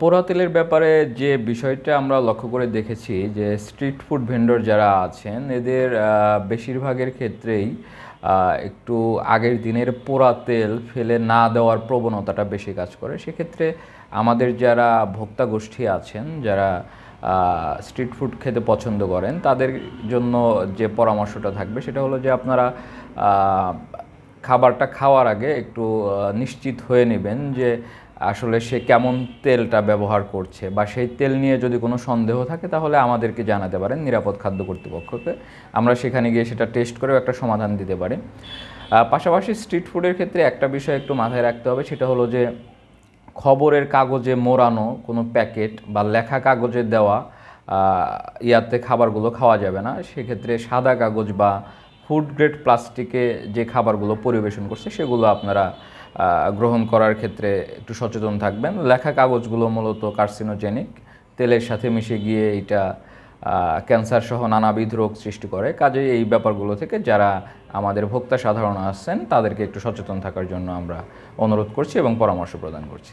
পোড়া তেলের ব্যাপারে যে বিষয়টা আমরা লক্ষ্য করে দেখেছি যে স্ট্রিট ফুড ভেন্ডর যারা আছেন, এদের বেশিরভাগের ক্ষেত্রেই একটু আগের দিনের পোড়া তেল ফেলে না দেওয়ার প্রবণতাটা বেশি কাজ করে। সেক্ষেত্রে আমাদের যারা ভোক্তা গোষ্ঠী আছেন, যারা স্ট্রিট ফুড খেতে পছন্দ করেন, তাদের জন্য যে পরামর্শটা থাকবে সেটা হলো যে আপনারা খাবারটা খাওয়ার আগে একটু নিশ্চিত হয়ে নেবেন যে আসলে সে কেমন তেলটা ব্যবহার করছে বা সেই তেল নিয়ে যদি কোনো সন্দেহ থাকে তাহলে আমাদেরকে জানাতে পারেন নিরাপদ খাদ্য কর্তৃপক্ষকে। আমরা সেখানে গিয়ে সেটা টেস্ট করেও একটা সমাধান দিতে পারি। পাশাপাশি স্ট্রিট ফুডের ক্ষেত্রে একটা বিষয় একটু মাথায় রাখতে হবে, সেটা হলো যে খবরের কাগজে মোড়ানো কোনো প্যাকেট বা লেখা কাগজে দেওয়া ইয়াতে খাবারগুলো খাওয়া যাবে না। সেক্ষেত্রে সাদা কাগজ বা ফুড গ্রেড প্লাস্টিকে যে খাবারগুলো পরিবেশন করছে, সেগুলো আপনারা গ্রহণ করার ক্ষেত্রে একটু সচেতন থাকবেন। লেখা কাগজগুলো মূলত কার্সিনোজেনিক, তেলের সাথে মিশে গিয়ে এটা ক্যান্সার সহ নানাবিধ রোগ সৃষ্টি করে। কাজেই এই ব্যাপারগুলো থেকে যারা আমাদের ভোক্তা সাধারণ আছেন, তাদেরকে একটু সচেতন থাকার জন্য আমরা অনুরোধ করছি এবং পরামর্শ প্রদান করছি।